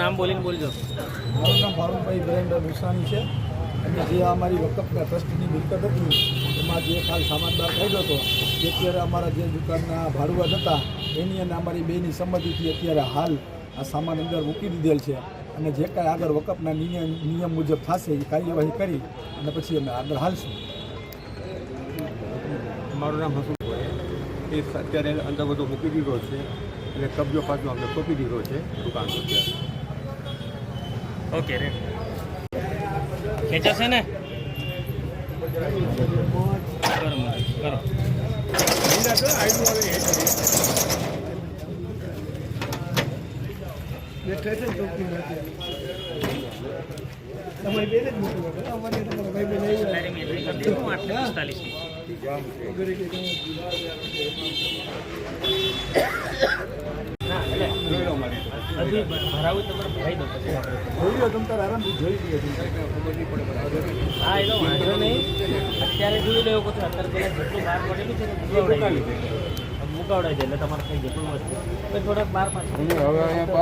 નામ બોલીને બોલજો. મારું નામ ભારુણભાઈ વિરેન્દ્ર વિસાણી છે. અને જે અમારી વકફના ટ્રસ્ટની મિલકત હતી એમાં જે ખાલ સામાન બહાર કાઢ્યો હતો જે અત્યારે અમારા જે દુકાનના ભાડુઆત હતા એની અને અમારી બેની સંમતિથી અત્યારે હાલ આ સામાન અંદર મૂકી દીધેલ છે. અને જે કાંઈ આગળ વકફના નિયમ નિયમ મુજબ થશે એ કાર્યવાહી કરી અને પછી અમે આગળ હાલશું. મારું નામ હસુ એ અત્યારે અંદર બધો મૂકી દીધો છે. અને કબજો પાછો અમને સોંપી દીધો છે દુકાનનો અત્યારે ઓકે રે ખેંચાશે ને? કરો મદદ, કરો. તારી મેં એન્ટ્રી કરી દીધું આઠને પિસ્તાલીસની ના એટલે હજી ભરાવું તમારે ભરાઈ દો પછી જોઈ લો તમે તારે આરામથી જોઈ લો હા એ તો વાંધો નહીં. અત્યારે જોઈ લેવો કે અત્યારે પેલા જેટલું બહાર પડેલું છે મુકાવડાવી દે. મુકાવડાવી દે એટલે તમારે કંઈ જેટલું વસ્તુ થોડાક બાર પાછળ